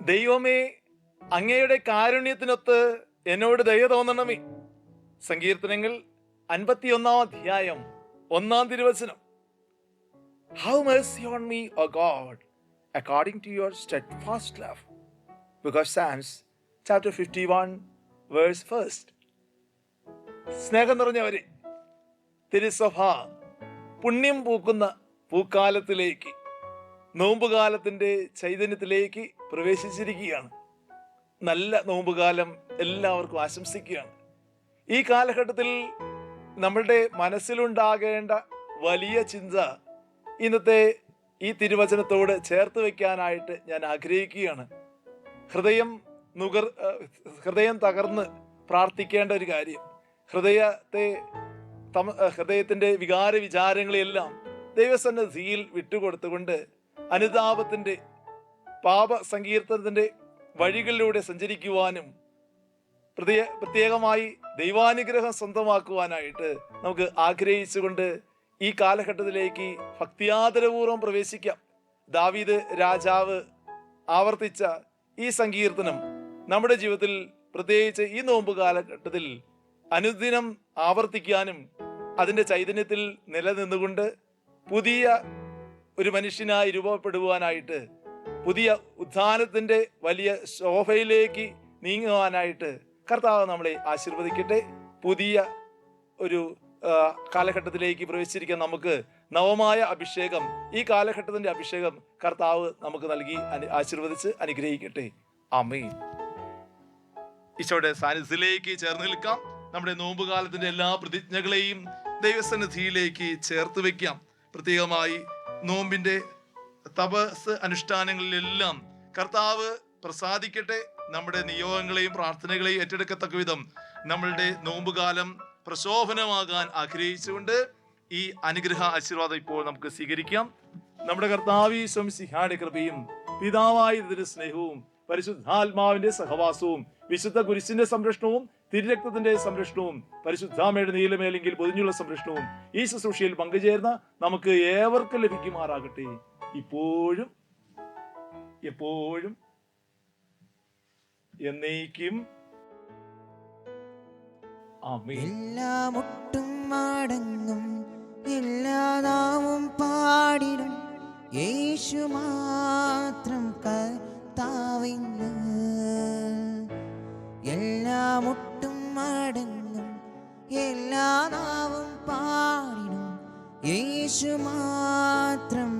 ദൈവമേ അങ്ങയുടെ കാരുണ്യത്തിനൊത്ത് എന്നോട് ദയ തോന്നണമേ. സങ്കീർത്തനങ്ങൾ അൻപത്തിയൊന്നാം അധ്യായം ഒന്നാം തിരുവചനം. How mercy on God according to your to fast steadfast because because psalms chapter 51 verse first. സ്നേഹം നിറഞ്ഞവരെ തിരുസഭ പുണ്യം പൂക്കുന്ന പൂക്കാലത്തിലേക്ക് നോമ്പുകാലത്തിന്റെ ചൈതന്യത്തിലേക്ക് പ്രവേശിച്ചിരിക്കുകയാണ്. നല്ല നോമ്പുകാലം എല്ലാവർക്കും ആശംസിക്കുകയാണ്. ഈ കാലഘട്ടത്തിൽ നമ്മളുടെ മനസ്സിലുണ്ടാകേണ്ട വലിയ ചിന്ത ഇന്നത്തെ ഈ തിരുവചനത്തോട് ചേർത്ത് വയ്ക്കാനായിട്ട് ഞാൻ ആഗ്രഹിക്കുകയാണ്. ഹൃദയം നുകർ ഹൃദയം തകർന്ന് പ്രാർത്ഥിക്കേണ്ട ഒരു കാര്യം. ഹൃദയത്തെ ഹൃദയത്തിന്റെ വികാര വിചാരങ്ങളെല്ലാം ദൈവസന്നിധിയിൽ വിട്ടുകൊടുത്തുകൊണ്ട് അനുതാപത്തിന്റെ പാപ സങ്കീർത്തനത്തിന്റെ വഴികളിലൂടെ സഞ്ചരിക്കുവാനും പ്രത്യേക പ്രത്യേകമായി ദൈവാനുഗ്രഹം സ്വന്തമാക്കുവാനായിട്ട് നമുക്ക് ആഗ്രഹിച്ചുകൊണ്ട് ഈ കാലഘട്ടത്തിലേക്ക് ഭക്തിയാദരപൂർവം പ്രവേശിക്കാം. ദാവീദ് രാജാവ് ആവർത്തിച്ച ഈ സങ്കീർത്തനം നമ്മുടെ ജീവിതത്തിൽ പ്രത്യേകിച്ച് ഈ നോമ്പ് കാലഘട്ടത്തിൽ അനുദിനം ആവർത്തിക്കാനും അതിന്റെ ചൈതന്യത്തിൽ നിലനിന്നുകൊണ്ട് പുതിയ ഒരു മനുഷ്യനായി രൂപപ്പെടുവാനായിട്ട് പുതിയ ഉത്ഥാനത്തിന്റെ വലിയ ശോഭയിലേക്ക് നീങ്ങുവാനായിട്ട് കർത്താവ് നമ്മളെ ആശീർവദിക്കട്ടെ. പുതിയ ഒരു കാലഘട്ടത്തിലേക്ക് പ്രവേശിച്ചിരിക്കാൻ നമുക്ക് നവമായ അഭിഷേകം ഈ കാലഘട്ടത്തിന്റെ അഭിഷേകം കർത്താവ് നമുക്ക് നൽകി ആശീർവദിച്ച് അനുഗ്രഹിക്കട്ടെ. അമീൻ ഈശോയുടെ സാന്നിധ്യത്തിലേക്ക് ചേർന്ന് നിൽക്കാം. നമ്മുടെ നോമ്പുകാലത്തിന്റെ എല്ലാ പ്രതിജ്ഞകളെയും ദൈവസന്നിധിയിലേക്ക് ചേർത്ത് വയ്ക്കാം പ്രത്യേകമായി നോമ്പിന്റെ തപസ് അനുഷ്ഠാനങ്ങളിലെല്ലാം കർത്താവ് പ്രസാദിക്കട്ടെ. നമ്മുടെ നിയോഗങ്ങളെയും പ്രാർത്ഥനകളെയും ഏറ്റെടുക്കത്തക്ക വിധം നമ്മളുടെ നോമ്പുകാലം പ്രശോഭനമാകാൻ ആഗ്രഹിച്ചുകൊണ്ട് ഈ അനുഗ്രഹ ആശീർവാദം ഇപ്പോൾ നമുക്ക് സ്വീകരിക്കാം. നമ്മുടെ കർത്താവി സിഹാടെ കൃപയും പിതാവായ സ്നേഹവും പരിശുദ്ധാത്മാവിന്റെ സഹവാസവും വിശുദ്ധ കുരിശിന്റെ സംരക്ഷണവും തിരുരക്തത്തിന്റെ സംരക്ഷണവും പരിശുദ്ധാമയുടെ നീലമേലെങ്കിൽ പൊതിഞ്ഞുള്ള സംരക്ഷണവും ഈ ശുശ്രൂഷയിൽ പങ്കുചേർന്ന നമുക്ക് ഏവർക്കും ലഭിക്കുമാറാകട്ടെ. ഇപ്പോഴും എപ്പോഴും എന്നേക്കും. എല്ലാം മുട്ടും മടങ്ങും എല്ലാ നാവും പാടിടും യേശു മാത്രം കർത്താവിന്ന് എല്ലാ എല്ലാ നാവും പാടിടും യേശു മാത്രം